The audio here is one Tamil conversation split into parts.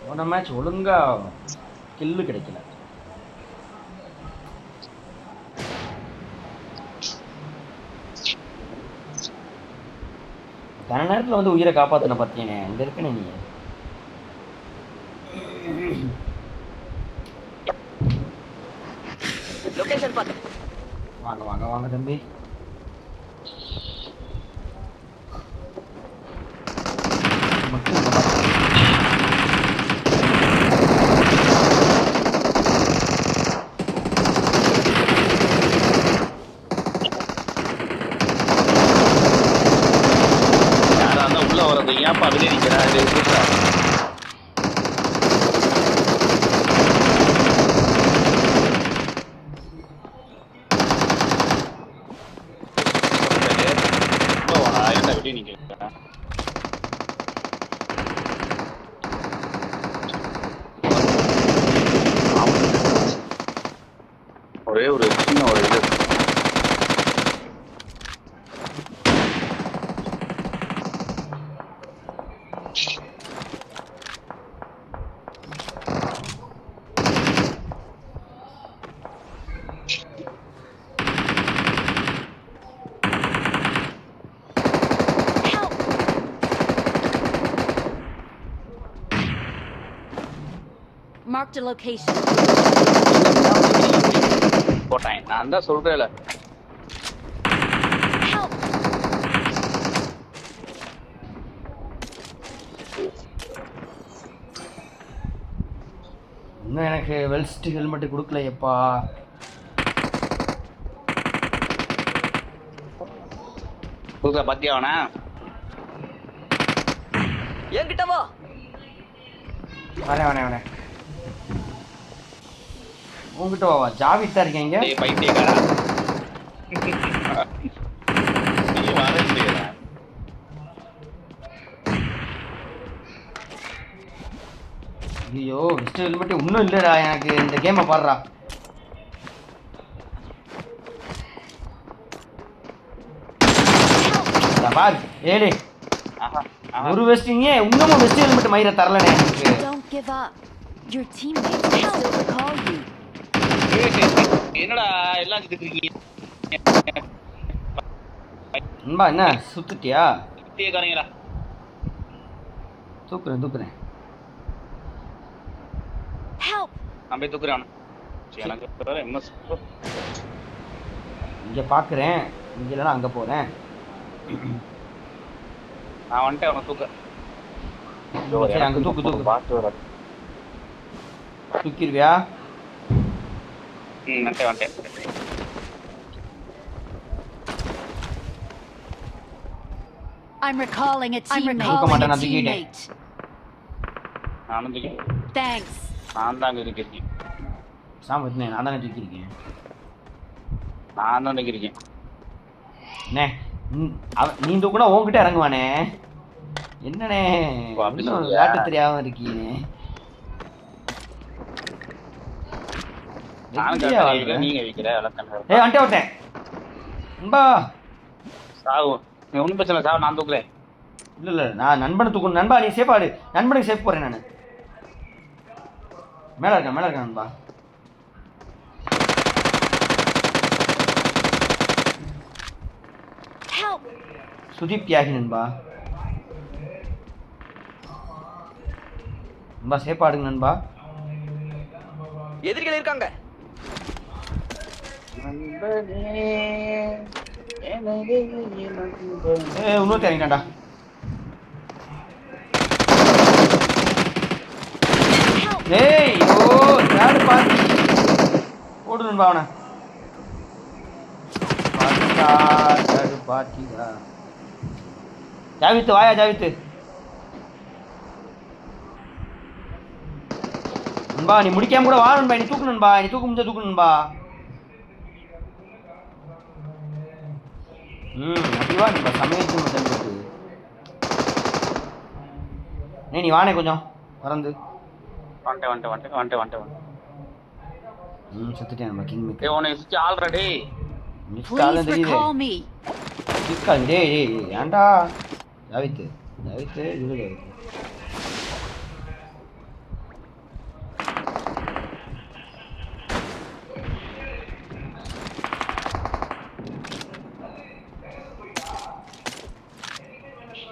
போன மேட்ச் ஒழுங்கா கில்லு கிடைக்கல. கன நேரத்தில் வந்து உயிரை காப்பாத்தின பார்த்தீங்க இங்கே இருக்கணும் நீ. லொகேஷன் பாத்து வாங்க வாங்க வாங்க தம்பி ஒரே ஒரு சின்ன ஒரு இது ஹெல்ப் மார்க் தி லொகேஷன் போட்டேன். நான் தான் சொல்றேன்ல. இன்னும் எனக்கு வெல்ஸ்ட் ஹெல்மெட் கொடுக்கலையப்பா. புதுசா பாத்தியா அவனா என்கிட்ட வா. வரேன் வரேன் வரேன். உங்ககிட்ட வாவா ஜாவித் தான் இருக்கீங்க. டேய் பைத்தியக்காரா. நீ வரேன்டா ஐயோ வெஸ்ட் ஹெல்மெட் இன்னும் இல்லைடா எனக்கு. இந்த கேமை பாடுறா. பாரு ஆஹா ஒரு வெஸ்டிங்க இன்னமும் வெஸ்ட் ஹெல்மெட் மயிரை தரலனே எனக்கு. என்னடா எல்லாம் சுத்திக்கிறீங்க நண்பா என்ன? சுத்துட்டியா? பைத்தியக்காரங்களா தூக்குறேன் தூக்குறேன்! நான் போய் தூக்குறேன் இங்கே பார்க்குறேன் இங்கே இல்லைன்னா அங்கே போகிறேன் நான் வந்துட்டேன் அவனை தூக்க. சரி அங்கே தூக்கு தூக்கு. தூக்கிடுவியா? ம் வந்துட்டேன் வந்துட்டேன் I'm recalling a teammate. recalling recalling a teammate. நானும் தூக்கி Thanks. நான் தான் அங்கே இருக்கேன் சாமி நான் தானே தூக்கியிருக்கேன் நான் தான் இருக்கேன் அண்ணே நீ தூக்குனா உன்கிட்ட இறங்குவானே என்னண்ணே? விளையாட்டு தெரியாம இருக்கீங்க நீங்க வைக்கிற ஏய் விளக்கம் வந்துட்டே விட்டேன் நண்பா. சாவு. நீ ஒன்றும் பிரச்சனை சாவு நான் தூக்குறேன் இல்ல இல்ல நான் நண்பனை தூக்கணும் நண்பா நீ சேஃப் ஆடு நண்பனுக்கு சேஃப் போறேன் நான். மேல இருக்கேன் மேல இருக்கேன் நண்பா! சுதீப் தியாகி நண்பா. நண்பா சேஃப் ஆடுங்க நண்பா. எதிரிகள் இருக்காங்க. ஏ இன்னொருத்தர் ஏய் ஓ யாரு பாத்தி ஓடு நண்பா அவனை. ஜாவித்து வாயா ஜாவித்து. நண்பா நீ முடிக்காம கூட வா நண்பா நீ தூக்கு நண்பா நீ தூக்கு முடிஞ்சா தூக்கு நண்பா. ம் அப்படி வா நண்பா சமயத்து தம்பி நீ நீ வானே கொஞ்சம் பறந்து. வந்துட்டேன் வந்துட்டேன் வந்துட்டேன் வந்துட்டேன் வந்துட்டேன். ம் செத்துட்டேன் நம்ம கிங் மேக்கர் டேய் உன்னை சுத்தி ஆல்ரெடி மிஸ் கால் தெரியுது. மிஸ் கால் டேய் டேய் ஏன்டா? தவித்து தவித்து இது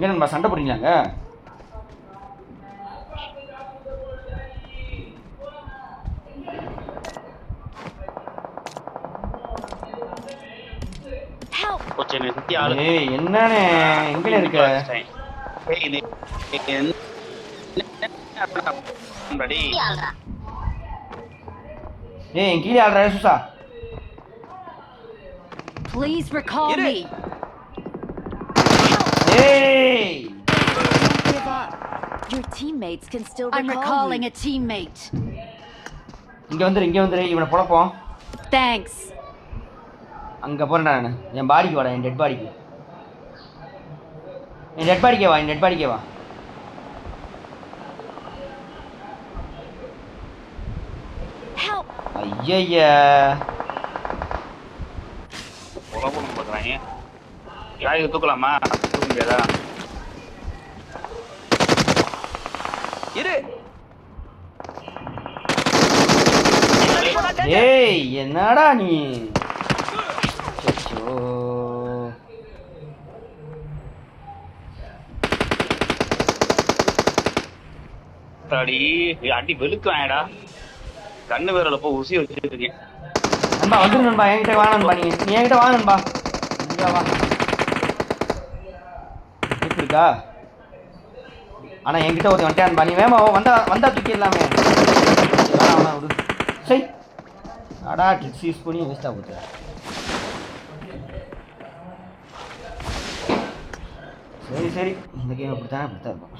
இங்கே நம்ம சண்டை போடுறீங்களாங்க? Help! போச்சு என்னை சுத்தி ஆளு. ஏய் என்னண்ணே எங்கே இருக்க? ஏய் கீழே ஆடுற சுசா. Your teammates can still I'm recall recalling you. a teammate. இங்கே வந்துரு இங்கே வந்துரு. இவனை பொழப்போம் Thanks. அங்கே போகிறேன்டா நான். என் பாடிக்கு வாடா என் டெட் பாடிக்கு என் டெட் பாடிக்கே வா என் டெட் பாடிக்கே வா. Help! ஐயய்யா. உலகம் பார்க்குறாங்க யாருக்கு தூக்கலாமா? தூக்க முடியாதா? இரு. ஏய் என்னடா நீ. அடி அடி வெளுக்குவாங்கடா கண்ணு வேறல போ உசி வச்சுட்டு இருக்கேன். நண்பா வந்துரு நண்பா என்கிட்ட வா நண்பா நீ. நீ என்கிட்ட வா நண்பா. வா. இருக்கா? ஆனால் என்கிட்ட ஒரு வந்துட்டேன் நண்பா நீ வேமா வந்தா வந்தா தூக்கி எல்லாமே வேணாம் விடு. சரி அடா ட்ரிக்ஸ் யூஸ் பண்ணி வேஸ்ட்டாக போச்சு. சரி சரி. இந்த கேம் அப்படி தானே அப்படி தான் இருக்கும்.